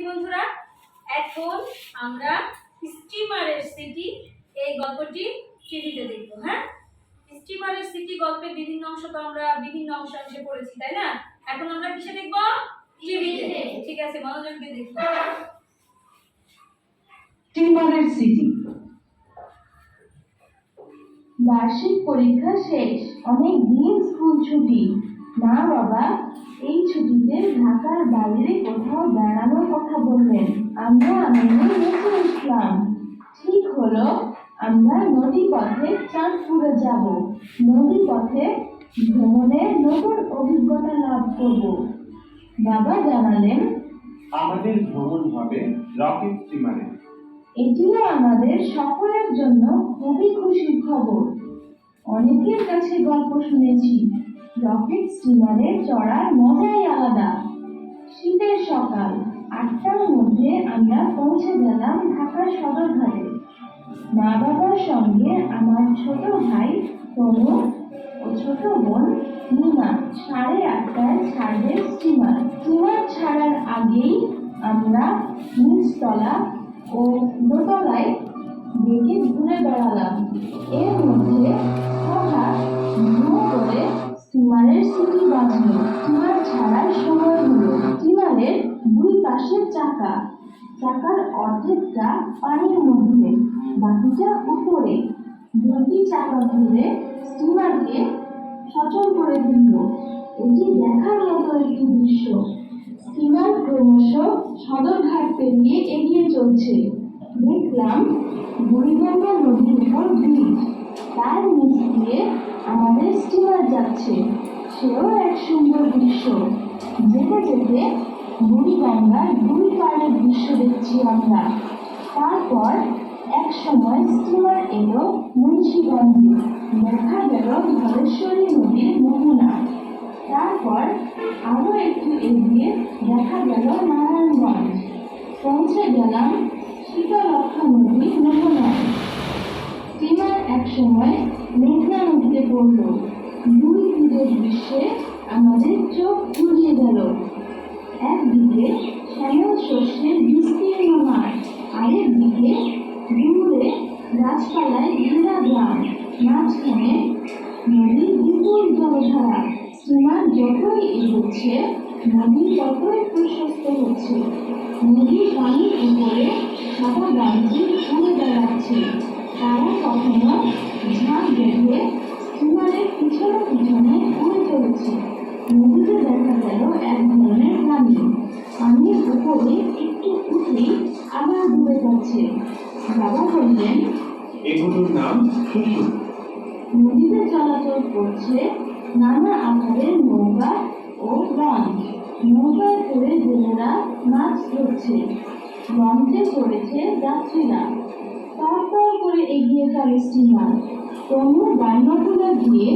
শিক্ষার্থী বন্ধুরা? এখন আমরা স্টিমারের সিটি এই গল্পটি টিভিতে দেখব হ্যাঁ? স্টিমারের সিটি গল্পের বিভিন্ন অংশ তো আমরা বিভিন্ন অংশ অংশে পড়েছি তাই না? এখন আমরা কিসে দেখব? টিভিতে ঠিক আছে মনোযোগ দিয়ে দেখব। স্টিমারের সিটি। বার্ষিক পরীক্ষা শেষ অনেক দিন স্কুল ছুটি। মা বাবা এই ছুটিতে ঢাকার বাইরে কোথাও বেড়ানোর কথা বললেন। আমরা আনন্দে নেচে উঠলাম ঠিক হলো আমরা নদী পথে চাঁদপুরে যাব। নদী পথে ভ্রমণের নতুন অভিজ্ঞতা লাভ করব। বাবা জানালেন আমাদের ভ্রমণ হবে রকেট স্টিমারে এটিও আমাদের সকলের জন্য খুবই খুশির খবর। অনেকের কাছে গল্প শুনেছি রকেট স্টিমারে চড়ার মজাই আলাদা। শীতের সকাল, আটটার মধ্যে আমরা পৌঁছে গেলাম ঢাকা সদরঘাটে। মা বাবার সঙ্গে আমার ছোট ভাই তনু ও ছোট বোন মিনা সাড়ে আটটায় ছাড়বে স্টিমার। স্টিমার ছাড়ার আগেই আমরা নিচতলা ও দোতলায় দেখে ঘুরে বেড়ালাম। এর মধ্যে সময় হলো স্টিমারের দুই পাশের চাকা। চাকার অর্ধেকটা পানির মধ্যে, বাকিটা উপরে। দুটি চাকা ঘুরে স্টিমারকে সচল করে দিল। এটি দেখার মতো একটি দৃশ্য। স্টিমার ক্রমশ সদরঘাট পেরিয়ে এগিয়ে চলছে। দেখলাম বুড়িগঙ্গা নদীর উপর ব্রিজ। তার নিচ দিয়ে আমাদের স্টিমার যাচ্ছে। সেও এক সুন্দর দৃশ্য। যেতে বুড়িগঙ্গার দুই পাড়ের দৃশ্য দেখছি আমরা। তারপর এক সময় স্টিমার এলো মুন্সিগঞ্জে। দেখা গেল ধলেশ্বরী নদীর মোহনা তারপর আরও একটু এগিয়ে দেখা গেল নারায়ণগঞ্জ। পৌঁছে গেলাম শীতলক্ষা নদীর মোহনায় স্টিমার এক সময় মেঘনা নদীতে পড়ল। দুই তীরের দৃশ্যে আমাদের চোখ জুড়িয়ে গেল। একদিকে শ্যামল শস্যের বিস্তীর্ণ মাঠ আরেক দিকে দূরে গাছপালায় ঘেরা গ্রাম মাঝখানে নদীর বিপুল জলধারা। স্টিমার যতই এগোচ্ছে, নদী ততই প্রশস্ত হচ্ছে। নদীর পানির উপরে সাদা গান্ধী উড়ে বেড়াচ্ছে। তারা কখনো ঝাঁক বেঁধে স্টিমারের পিছনে পিছনে উড়ে চলেছে। পানির একটু উঠেই আবার ডুবে যাচ্ছে বাবা বললেন এগুলোর নাম শুশু নদীতে চলাচল করছে নানা আকারের নৌকা ও লঞ্চ নৌকায় করে জেলেরা মাছ ধরছে। লঞ্চে চড়েছে যাত্রীরা। তারপর করে এগিয়ে চলে স্টিমার তনু বাইনকুলার দিয়ে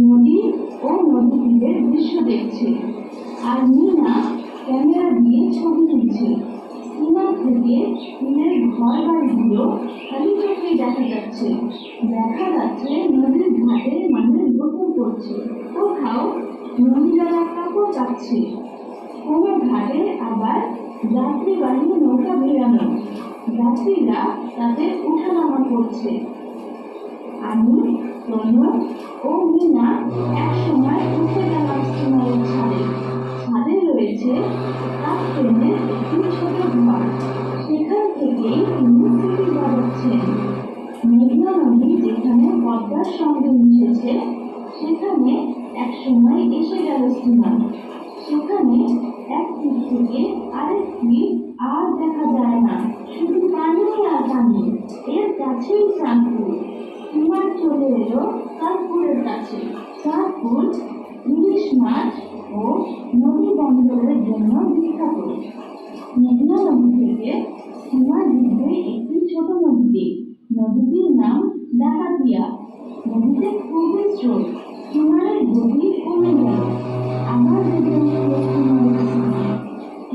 নদী ও নদী তীরের দৃশ্য দেখছে। আর মিনা ছবি তুলছে। স্টিমার থেকে তীরের ঘর বাড়িগুলো খালি চোখে দেখা যাচ্ছে। দেখা যাচ্ছে নদীর ঘাটে মানুষ গোসল করছে। কোথাও মহিলারা কাপড় কাচ্ছে কোনো ঘাটে আবার যাত্রীবাহী নৌকা বেরানো যাত্রীরা তাদের উঠানামা করছে। আমি তনু ও মিনা একসময় উঠে রয়েছে কাঠ পেনের একটি ছোট ঘর সেখান থেকেই তিনি মেঘনা নদী যেখানে পদ্মার সঙ্গে মিশেছে, সেখানে একসময় এসে গেল স্টিমার। সেখানে এক দিক থেকে আরেক দিক আর দেখা যায় না। শুধু পানি আর পানি। এর কাছেই চাঁদপুর। স্টিমার চলে এলো চাঁদপুরের কাছে। চাঁদপুর ও নদী বন্দরের জন্য বিখ্যাত মেঘনা নদী থেকে স্টিমার ঢুকবে একটি ছোট নদীতে। নদীটির নাম ডাকাতিয়া। নদীতে খুবই স্রোত। স্টিমারের গতি কমে স্টিমারের সামনে।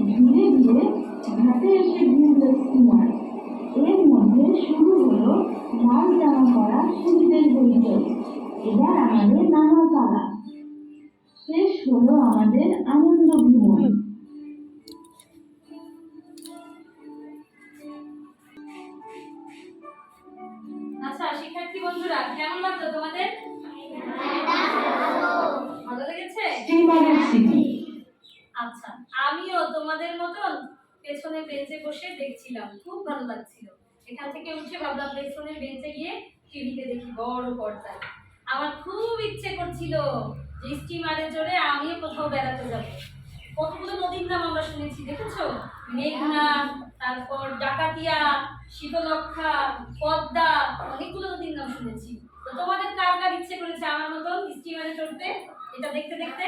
ধীরে ধীরে ঘাটে এসে ভিড়ল স্টিমার এর মধ্যে শুরু হলো লাল জামা পরা শিল্পের হইচই এবার আমাদের নানা শেষ হলো আমাদের আনন্দ ভুবন আচ্ছা, তোমাদের? আচ্ছা আমিও তোমাদের মতন পেছনে বেঞ্চে বসে দেখছিলাম, খুব ভালো লাগছিল। এখান থেকে উঠে ভাবলাম পেছনে বেঞ্চে গিয়ে টিভিতে দেখি বড় পর্দায়। আমার খুব ইচ্ছে করছিল যে স্টিমারে চড়ে আমিও কোথাও বেড়াতে যাব। কতগুলো নদীর নাম আমরা শুনেছি, দেখেছ? মেঘনা, তারপর ডাকাতিয়া শীতলক্ষা পদ্মা, অনেকগুলো নদীর নাম শুনেছি। তো তোমাদের কার কার ইচ্ছে করেছে আমার মতন স্টিমারে চড়তে? এটা দেখতে দেখতে?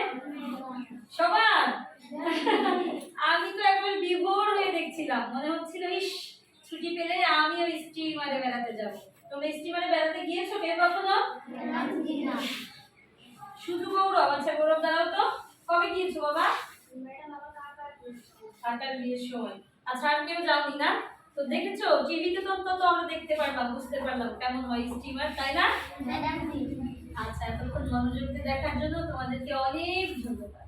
সবার? আমি তো একবার বিভোর হয়ে দেখছিলাম। মনে হচ্ছিল, ইস, ছুটি পেলে আমিও স্টিমারে বেড়াতে যাব। তোমরা স্টিমারে বেড়াতে গিয়েছো কে কখনো? শুধু গৌরব আচ্ছা গৌরব দাঁড়াও তো। কবে গিয়েছো বাবা? কাকার বিয়ের সময়। আচ্ছা আর কেউ যাওনি না? তো দেখেছ টিভিতে তো অন্তত আমরা দেখতে পারলাম বুঝতে পারলাম কেমন হয় স্টিমার তাই না? আচ্ছা এতক্ষণ মনোযোগ দিয়ে দেখার জন্য তোমাদেরকে অনেক ধন্যবাদ।